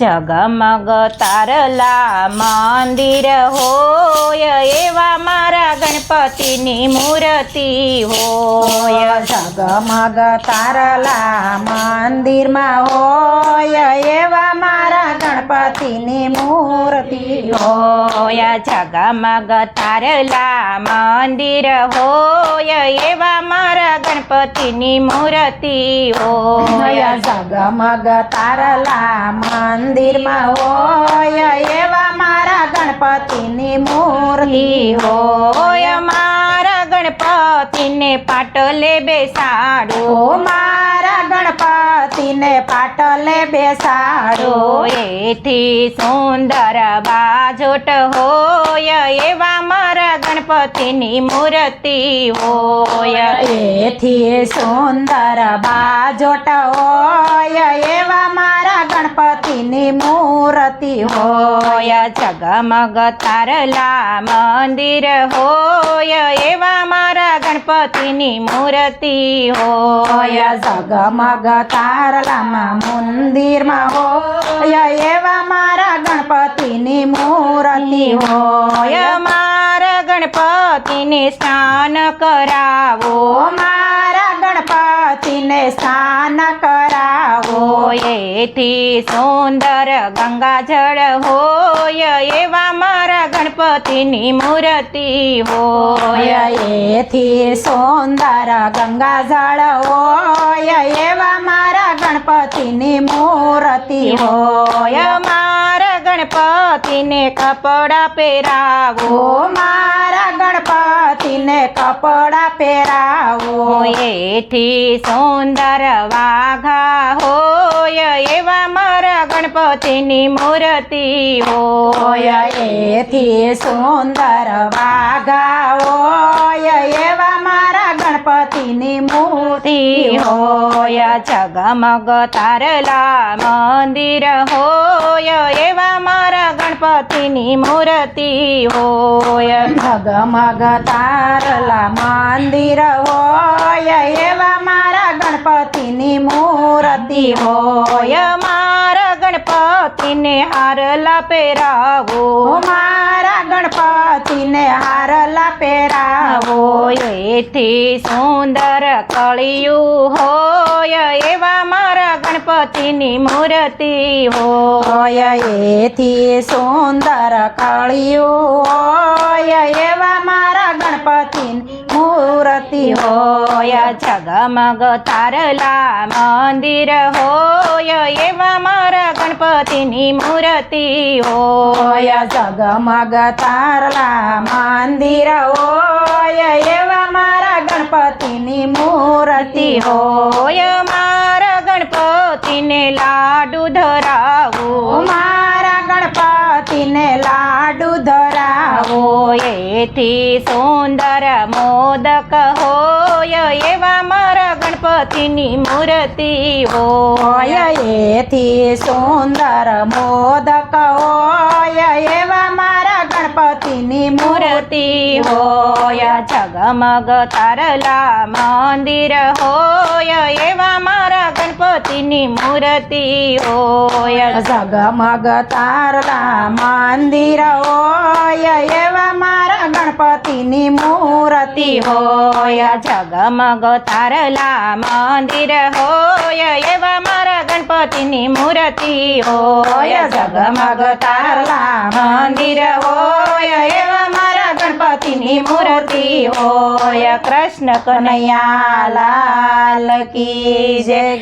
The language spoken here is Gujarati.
જગમગ તારલા મંદિર હોય એવા મારા ગણપતિની મૂર્તિ હોય. જગમગ તારલા મંદિરમાં હોય એવા મારા ગણપતિની મૂર્તિ હોય. જગમગ તારલા મંદિર હોય એવા મારા ગણપતિની મૂર્તિ હોય. હોય જગમગ તારલા મંદિરમાં હોય એવા મારા ગણપતિની મૂર્તિ હોય. મારા ગણપતિને પાટલે બેસાડો. મારા ગણપતિને પાટલે બેસાડો. એથી સુંદર બાજોટ હોય એવા મારા ગણપતિની મૂર્તિ હોય. એથી સુંદર બાજોટ હોય એવા મારા ગણપતિની મૂર્તિ હોય જગમગ તારલા મંદિર હોય એવા મારા ગણપતિની મૂર્તિ હોય જગમગ તારલામાં મંદિરમાં હોય એવા મારા ગણપતિની મૂર્તિ હોય મારા ગણપતિને સ્નાન કરાવો મારા ગણપતિને સ્નાન એથી સુંદર ગંગાજળ હોય એવા મારા ગણપતિની મૂર્તિ હોય. એથી સુંદર ગંગાજળ હોય એવા મારા ગણપતિની મૂર્તિ હોય. ગણપતિને કપડા પહેરાવો. મારા ગણપતિને કપડા પહેરાવો. એથી સુંદર વાઘા હોય એવા મારા ગણપતિની મૂર્તિ હોય એથી સુંદર વાઘા મૂર્તિ હોય, જગમગ તારલા મંદિર હોય, એવા મારા ગણપતિની મૂર્તિ હોય. જગમગ તારલા મંદિર હોય, એવા મારા ગણપતિની મૂર્તિ હોય. ગણપતિને હારલા પહેરાવો. મારા ગણપતિને હારલા પહેરાવો. એથી સુંદર કળિયું હોય એવા મારા ગણપતિની મૂર્તિ હોય એથી સુંદર કળિયું હોય એવા મારા ગણપતિની મૂર્તિ હોય, જગમગ તારલા મંદિર હોય, એવા મારા ગણપતિની મૂર્તિ હોય, જગમગ તારલા મંદિર હોય, એવા મારા ગણપતિની મૂર્તિ હોય, મારા ગણપતિને લાડુ ધરાવો એથી સુંદર મોદક હોય એવા મારા ગણપતિની મૂર્તિ હોય. એથી સુંદર મોદક હોય એવા મારા ગણપતિની મૂર્તિ હોય, જગમગ તારલા મંદિર હોય, એવા મારા ગણપતિની મૂર્તિ હોય. જગમગ તારલા મંદિર હોય, એવા મારા ગણપતિની મૂર્તિ હોય. જગમગ તારલા મંદિર હોય, એવા મારા ગણપતિની મૂર્તિ હોય. જગમગ તારલા મંદિર હોય. ગણપતિની મૂર્તિ હોય કૃષ્ણ કનૈયા લાલ કી જય.